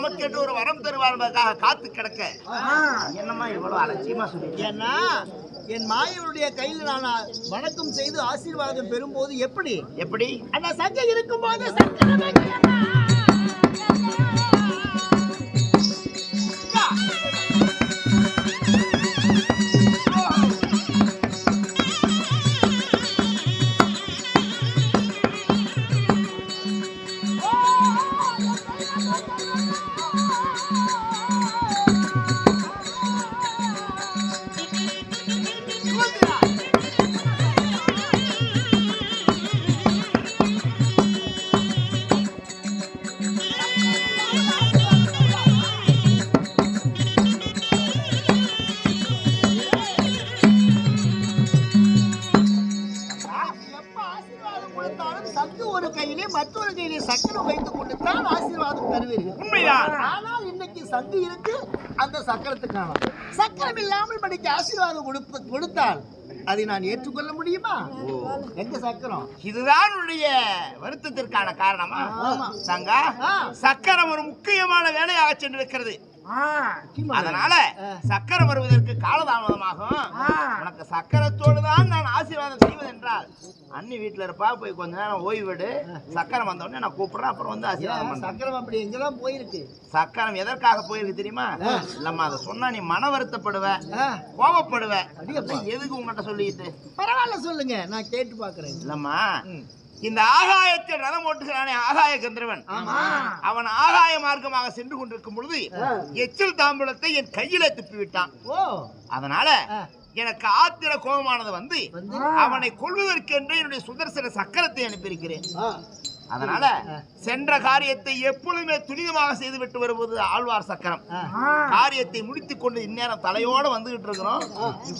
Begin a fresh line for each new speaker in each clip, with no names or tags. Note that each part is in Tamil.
நமக்கு என்று ஒரு வரம் தருவார் என்பதற்காக காத்து கிடக்க. என்னம்மா இவ்வளவு அலட்சியமா சொல்லிட்டு
ஏன்னா என் மாயவனுடைய கையில் நான் வணக்கம் செய்து ஆசீர்வாதம் பெறும்போது எப்படி?
எப்படி?
அந்த சங்கை இருக்கும்போது சக்கரம் தருவீர்கள்.
உண்மைதான்.
ஆனால் இன்னைக்கு சங்கு இருக்கு அந்த சக்கரத்தை காணும். சக்கரம் இல்லாமல் படிக்க ஆசீர்வாதம் கொடுப்ப கொடுத்தால் அதை நான் ஏற்றுக்கொள்ள முடியுமா? எங்க சக்கரம்?
இதுதான் உன்னுடைய வருத்தத்திற்கான காரணமா. சங்கா. சக்கரம் ஒரு முக்கியமான வேலையாக சென்றிருக்கிறது அதனால. சக்கரம் வருவதற்கு காலதாமதமாகும். உனக்கு சக்கரத்தோடு தான் என்றால் அண்ணி வீட்டுல இருப்பா போய் கொஞ்ச நேரம் ஓய்வெடு. சக்கரம் வந்த உடனே நான் கூப்பிடுறேன் அப்புறம் வந்து ஆசீர்வாதம்
சக்கரம் அப்படி எங்கெல்லாம் போயிருக்கு?
சக்கரம் எதற்காக போயிருக்கு தெரியுமா. இல்லம்மா அதை சொன்னா நீ மன வருத்தப்படுவ கோபப்படுவ. எதுக்கு உங்ககிட்ட சொல்லிட்டு
பரவாயில்ல சொல்லுங்க. நான் கேட்டு பாக்குறேன்.
இல்லம்மா இந்த ஆகாயத்தில் ரதம் ஓட்டுகிறானே ஆகாய கந்தர்வன். அவன் ஆகாய மார்க்கமாக சென்று கொண்டிருக்கும் பொழுது எச்சில் தாம்பூலத்தை என் கையில துப்பி விட்டான் அதனால. எனக்கு ஆத்திர கோபமானது வந்து அவனை கொள்வதற்கென்று என்னுடைய சுதர்சன சக்கரத்தை அனுப்பியிருக்கிறேன். அதனால சென்ற காரியத்தை எப்பொழுதுமே துரிதமாக செய்துவிட்டு வருவது ஆழ்வார் சக்கரம். காரியத்தை முடித்துக் கொண்டு இந்நேரம் தலையோட வந்துகிட்டு இருக்கிறோம்.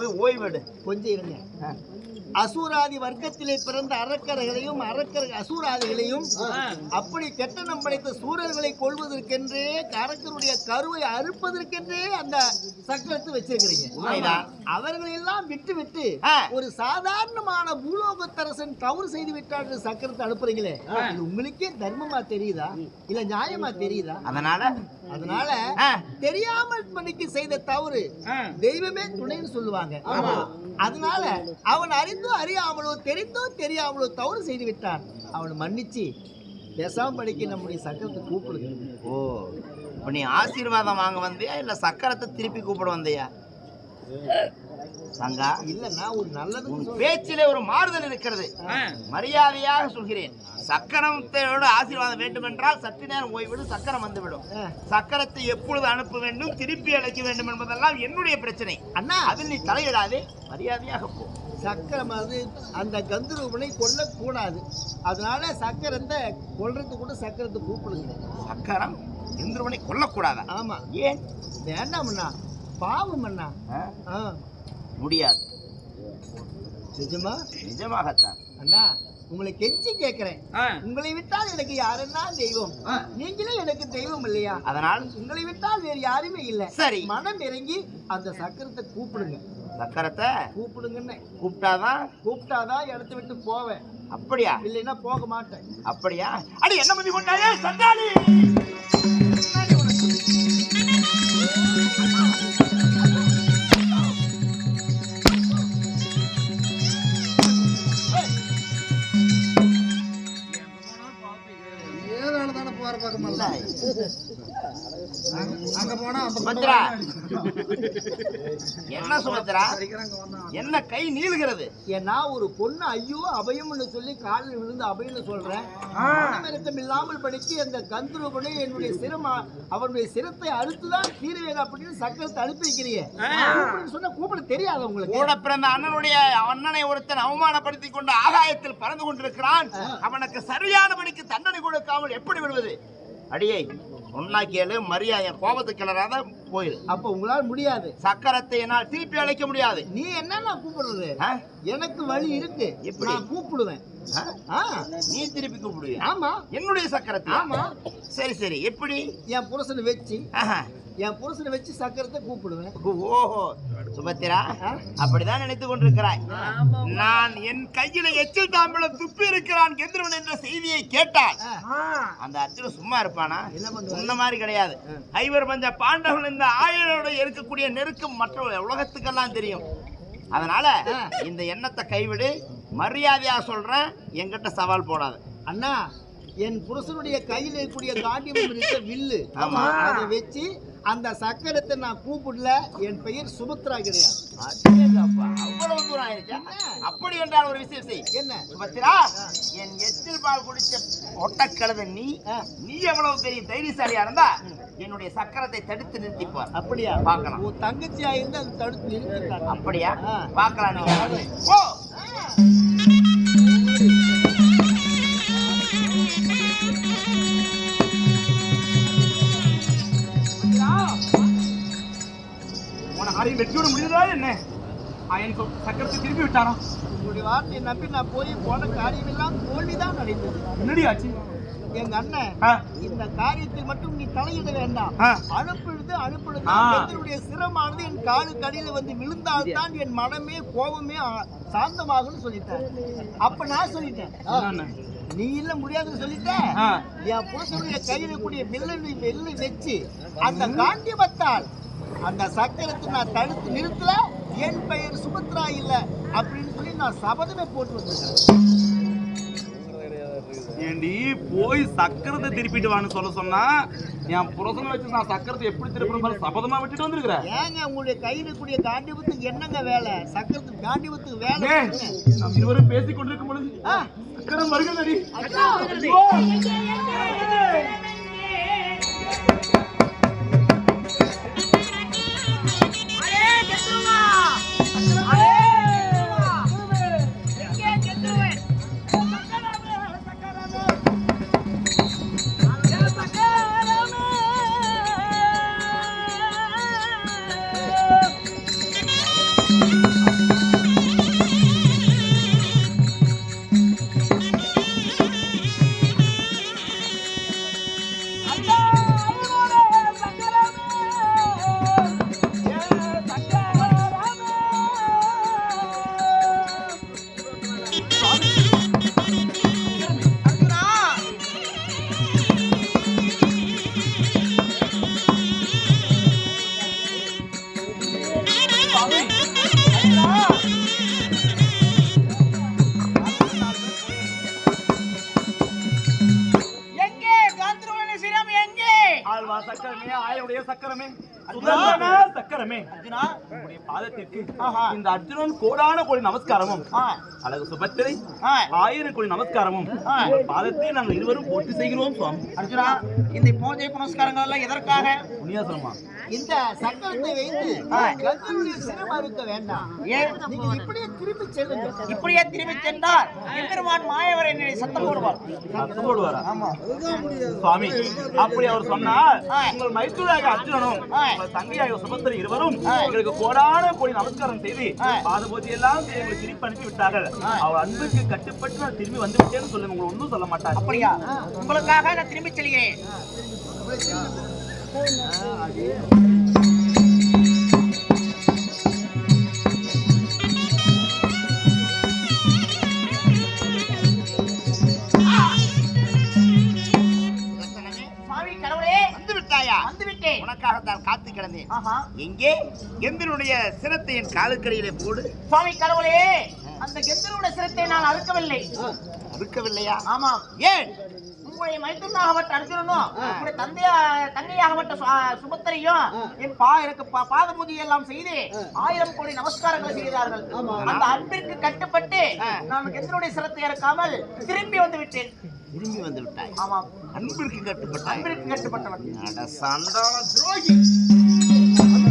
போய் ஓய்வெடு
கொஞ்சம் இருங்க. அசூராதி வர்க்கத்திலே பிறந்த அரக்கர்களையும் அரக்கர் அசூராதிகளையும் அப்படி கெட்டனம் படைத்த சூரர்களை கொள்வதற்கென்றே அரக்கருடைய கருவை அறுப்பதற்கென்றே அந்த சக்கரத்தை வச்சிருக்கிறீங்க. அவர்களை எல்லாம் விட்டு விட்டு. ஒரு சாதாரணமான பூலோகத்தரசன் தவறு செய்து விட்டால் சக்கரத்தை அனுப்புறீங்களே. இது உங்களுக்கே தர்மமா தெரியுதா? இல்ல நியாயமா தெரியுதா?
அதனால
அதனால தெரியாமல் பண்ணிக்கு செய்த தவறு தெய்வமே துணைன்னு சொல்லுவாங்க. அதனால அவன் அறிந்தோ அறியாமலோ தெரிந்தோ தெரியாமலோ தவறு செய்து விட்டான். அவனை மன்னிச்சு பேசாம படிக்க நம்முடைய சக்கரத்தை கூப்பிடுங்க
ஓ இப்ப நீ ஆசீர்வாதம் வாங்க வந்தியா? இல்ல சக்கரத்தை திருப்பி கூப்பிட வந்தியா? சங்கா
இல்லன்னா ஒரு நல்லது
உன் பேச்சிலே ஒரு மாறுதல் இருக்கிறது. மரியாதையாக சொல்கிறேன். சக்கரத்தோட ஆசீர்வாதம் வேண்டும் என்றால் சற்று நேரம் ஓய்விடு சக்கரம் வந்துவிடும். சக்கரத்தை எப்பொழுது அனுப்ப வேண்டும் திருப்பி அழைக்க வேண்டும் என்பதெல்லாம் என்னுடைய பிரச்சனை.
அண்ணா.
அதில் நீ தலையிடாதே மரியாதையாக போ.
சக்கரம் அது அந்த கந்தரூபனை கொல்லக்கூடாது. அதனால சக்கரத்தை கொல்றதுக்கு கூட சக்கரத்தை கூப்பிடுங்க.
சக்கரம் இந்திரவனை கொல்லக்கூடாதா?
ஆமா.
ஏன்?
வேண்டாம் அண்ணா. பாவம் அண்ணா.
முடியாது.
நிஜமா?
நிஜமாகத்தான்.
அண்ணா உங்களை கெஞ்சி கேட்கிறேன் உங்களை விட்டால் எனக்கு யாருன்னா தெய்வம். நீங்களே எனக்கு தெய்வம் இல்லையா?
அதனால்?
உங்களை விட்டால் வேறு யாருமே இல்ல.
சரி.
மனம் இறங்கி அந்த சக்கரத்தை கூப்பிடுங்க.
சக்கரத்தை
கூப்பிடுங்கன்னு.
கூப்பிட்டாதான்?
கூப்பிட்டாதான் இடத்த விட்டு போவேன்.
அப்படியா?
இல்லைன்னா போக மாட்டேன்.
அப்படியா? அடி என்ன மதி கொண்டாயே சண்டாளி இல்ல,
அங்க போனா அந்த
சுபத்ரா என்ன சுபத்ரா என்ன கை நீளுகிறது?
ஏன்னா ஒரு பொண்ணு ஐயோ அபயம்னு சொல்லி காலில் விழுந்து அபயம்னு சொல்றேன். இல்லாமல் படிச்சு அந்த கந்தரூபனை என்னுடைய சிரம அவனுடைய சிரத்தை அறுத்துதான் தீருவேன் அப்படின்னு சக்கரத்தை அனுப்பி வைக்கிறீங்க சொன்னா கூப்பிட தெரியாது உங்களுக்கு
கூட பிறந்த அண்ணனுடைய அண்ணனை ஒருத்தன் அவமானப்படுத்திக் கொண்டு ஆகாயத்தில் பறந்து கொண்டிருக்கிறான். அவனுக்கு சரியானபடிக்கு தண்டனை கொடுக்காமல் எப்படி விடுவது? அடியே சொன்னா கேளு மரியாதை கோபத்து கிளறாத போயிரு
அப்ப உங்களால் முடியாது.
சக்கரத்தை என்னால் திருப்பி அழைக்க முடியாது.
நீ என்ன கூப்பிடுறது? எனக்கு வழி இருக்கு.
எப்படி?
நான் கூப்பிடுவேன்.
நீ திருப்பி கூப்பிடுவியா?
ஆமா.
என்னுடைய சக்கரத்தை?
ஆமா.
சரி சரி. எப்படி?
என் புருஷனை வச்சு. என் புருஷனை வச்சு சக்கரத்தை கூப்பிடுவேன்.
ஓஹோ. சுபத்திரா அப்படிதான் நினைத்து கொண்டிருக்கிறாய். நான் என் கையில எச்சில் தாம்பலம் துப்பி இருக்கிறான் கெந்திரவன் என்ற செய்தியை கேட்டால் அந்த அர்ஜுனன் சும்மா இருப்பானா? இந்த மாதிரி கிடையாது. ஐவர் பஞ்ச பாண்டவன் இந்த ஆயுளோட இருக்கக்கூடிய நெருக்கம் மற்ற உலகத்துக்கெல்லாம் தெரியும். அதனால இந்த எண்ணத்தை கைவிடு மரியாதையா சொல்றேன் என்கிட்ட சவால் போடாத.
அண்ணா என் புருஷனுடைய கையில் இருக்கக்கூடிய காண்டியம் இருக்க வில்லு
ஆமா.
அதை வச்சு அந்த சக்கரத்தை நான் கூப்பிடல என் பெயர் சுபத்ரா கிடையாது.
அவ்வளவு தூரம் ஆயிருச்சா அப்படி என்றால் ஒரு விஷயம் செய்
என்ன?
சுபத்திரா என் எச்சில் பால் குடிச்ச ஒட்டக்கழுத நீ நீ எவ்வளவு பெரிய தைரியசாலியா இருந்தா என்னுடைய சக்கரத்தை தடுத்து நிறுத்திப்பார்.
அப்படியா?
பார்க்கலாம்.
உன் தங்கச்சியா இருந்து அது தடுத்து நிறுத்திட்டாங்க
அப்படியா. பார்க்கலாம் நீங்க. ஓ
உன ஆரையும் வெட்டியோட முடியுதா என்ன அயன் சக்கரத்தை திருப்பி விட்டாரா?
உங்களுடைய வார்த்தையை நம்பி நான் போய் போன காரியம் எல்லாம் தோல்விதான் நடந்தது
என்னடி ஆச்சு?
எங்க அண்ணன் இந்த காரியத்தில் மட்டும் நீ தலையிட வேண்டாம். அனுப்பிடுது அனுப்பிடுது சிரமானது என் காலு கடியில வந்து விழுந்தால்தான் என் மனமே கோபமே சாந்தமாகும்னு சொல்லிட்டேன். அப்ப நான் சொல்லிட்டேன்? நீ இல்ல முடியாதுன்னு சொல்லிட்ட. என் புருஷனுடைய கையில கூடிய வில்லு வெள்ளி வச்சு அந்த காண்டியமத்தால் அந்த சக்கரத்தை நான் தடுத்து நிறுத்தல என் பெயர் சுபத்ரா இல்ல அப்படின்னு சொல்லி நான் சபதமே போட்டு வந்திருக்கேன்
ஏண்டி போய் சக்கரத்தை திருப்பிட்டு வான்னு சொல்ல சொன்னா என் புரசனை வச்சு நான் சக்கரத்தை எப்படி திருப்பணும் சபதமா விட்டுட்டு வந்திருக்கிறேன்
ஏங்க உங்களுடைய கையில கூடிய காண்டிபத்துக்கு என்னங்க வேலை சக்கரத்துக்கு காண்டிபத்துக்கு வேலை
ஏய்,
என்ன?
நாம் இருவரும் பேசிக் கொண்டிருக்கும் பொழுது சக்கரம் வருகிறதடி
எங்கே
சக்கரமே ஆயுடைய சக்கரமே. சுதர்சன சக்கரமே.
அர்ஜுனா
உங்களுடைய பாதத்திற்கு. இந்த அர்ஜுனன் கோடான கோடி நமஸ்காரமும் அழகு சுபத்திரை. ஆயிரம் கோடி நமஸ்காரமும் பாதத்தை நாங்கள் இருவரும் போட்டி செய்கிறோம் சுவாமி.
அர்ஜுனா இந்த பூஜை புனஸ்காரங்கள் எல்லாம் எதற்காக
புண்ணியாசனமா
இந்த சக்கரத்தை வைத்து கந்தனுடைய சிரம் அறுக்க வேண்டாம். நீங்க இப்படியே திரும்பி செல்லுங்க
இப்படியே திரும்பி சென்றால் எம்பெருமான் மாயவர் என்னை சத்தம் போடுவார்.
சத்தம் போடுவாரா? சுவாமி அப்படி அவர் சொன்னால் உங்கள் மைசூராக அர்ஜுனனும் தங்கையாக சுபத்திரை இருவரும் எங்களுக்கு கோடான கோடி நமஸ்காரம் செய்து பாத பூஜை எல்லாம் எங்களை திருப்பி அனுப்பி விட்டார்கள் அவர் அன்புக்கு கட்டுப்பட்டு நான் திரும்பி வந்து விட்டேன்னு சொல்லுங்க. உங்களை ஒன்றும் சொல்ல மாட்டார்.
அப்படியா? உங்களுக்காக நான் திரும்பி செல்கிறேன்.
கிடந்தேன் எங்கே எந்திரனுடைய சிரத்தை என் காலுக்கடியிலே போடு.
சுவாமி கடவுளே அந்த கெந்தனுடைய சிரத்தை நான் அறுக்கவில்லை.
அறுக்கவில்லையா?
ஆமாம்
ஏன்?
உங்களுடைய மைத்துனாகப்பட்ட அர்ஜுனனும் உங்களுடைய தந்தையா தங்கையாகப்பட்ட சுபத்திரையும் என் பா எனக்கு பா- பாத பூஜை எல்லாம் செய்து ஆயிரம் கோடி நமஸ்காரங்களை செய்தார்கள். அந்த அன்பிற்கு கட்டுப்பட்டு நான் கெந்தனுடைய சிரத்தை இறக்காமல் திரும்பி வந்து விட்டேன்.
திரும்பி வந்து விட்டாய்.
ஆமாம்
அன்பிற்கு கட்டுப்பட்டாய்.
அன்பிற்கு கட்டுப்பட்டவன்.
துரோகி.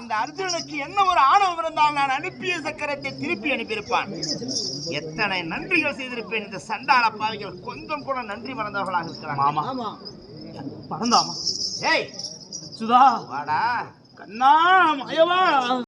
இந்த அர்ஜுனனுக்கு என்ன ஒரு ஆணவம் இருந்தால் நான் அனுப்பிய சக்கரத்தை திருப்பி அனுப்பியிருப்பான். எத்தனை நன்றிகள் செய்திருப்பேன். இந்த சண்டாள பாவிகள் கொஞ்சம் கூட நன்றி மறந்தவர்களாக இருக்கிறாங்க
ஆமா.
ஏய்
சுதா.
வாடா.
கண்ணா மயவா